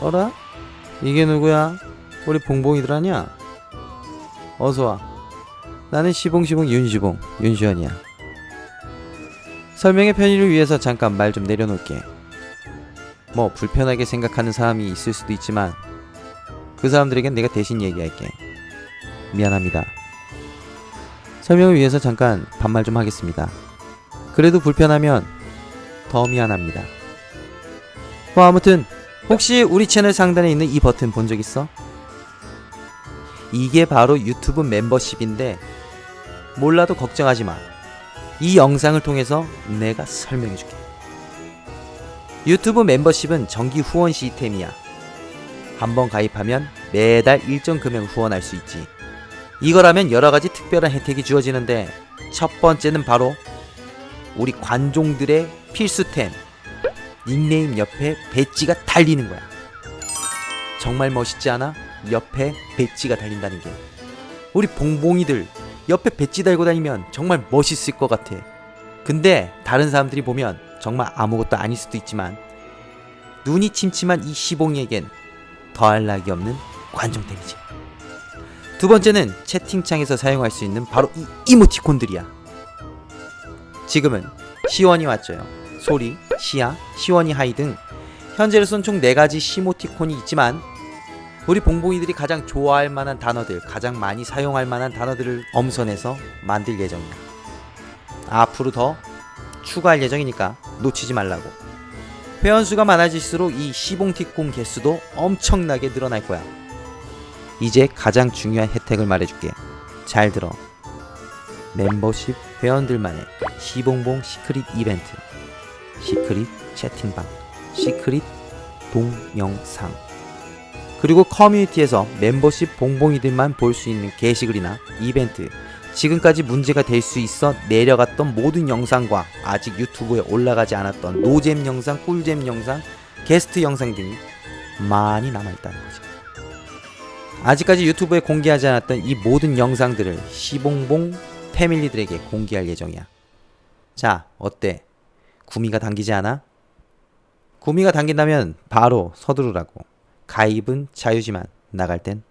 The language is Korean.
어라? 이게 누구야? 우리 봉봉이들 아니야? 어서와. 나는 시봉시봉 윤시봉 윤시원이야. 설명의 편의를 위해서 잠깐 말 좀 내려놓을게. 뭐 불편하게 생각하는 사람이 있을 수도 있지만 그 사람들에겐 내가 대신 얘기할게. 미안합니다. 설명을 위해서 잠깐 반말 좀 하겠습니다. 그래도 불편하면 더 미안합니다. 뭐 아무튼 혹시 우리 채널 상단에 있는 이 버튼 본 적 있어? 이게 바로 유튜브 멤버십인데 몰라도 걱정하지 마. 이 영상을 통해서 내가 설명해 줄게. 유튜브 멤버십은 정기 후원 시스템이야. 한번 가입하면 매달 일정 금액 후원할 수 있지. 이거라면 여러 가지 특별한 혜택이 주어지는데 첫 번째는 바로 우리 관종들의 필수템 닉네임 옆에 배지가 달리는 거야. 정말 멋있지 않아? 옆에 배지가 달린다는 게. 우리 봉봉이들 옆에 배지 달고 다니면 정말 멋있을 것 같아. 근데 다른 사람들이 보면 정말 아무것도 아닐 수도 있지만 눈이 침침한 이 시봉이에겐 더할 나위 없는 관종템이지. 두 번째는 채팅창에서 사용할 수 있는 바로 이 이모티콘들이야. 지금은 시원이 왔죠요. 소리, 시야, 시원이 하이 등 현재로선 총 4가지 시모티콘이 있지만 우리 봉봉이들이 가장 좋아할 만한 단어들, 가장 많이 사용할 만한 단어들을 엄선해서 만들 예정이야. 앞으로 더 추가할 예정이니까 놓치지 말라고. 회원수가 많아질수록 이 시봉티콘 개수도 엄청나게 늘어날 거야. 이제 가장 중요한 혜택을 말해줄게. 잘 들어. 멤버십 회원들만의 시봉봉 시크릿 이벤트, 시크릿 채팅방, 시크릿 동영상, 그리고 커뮤니티에서 멤버십 봉봉이들만 볼 수 있는 게시글이나 이벤트, 지금까지 문제가 될 수 있어 내려갔던 모든 영상과 아직 유튜브에 올라가지 않았던 노잼 영상, 꿀잼 영상, 게스트 영상 등이 많이 남아있다는 거지. 아직까지 유튜브에 공개하지 않았던 이 모든 영상들을 시봉봉 패밀리들에게 공개할 예정이야. 자, 어때? 구미가 당기지 않아? 구미가 당긴다면 바로 서두르라고. 가입은 자유지만 나갈 땐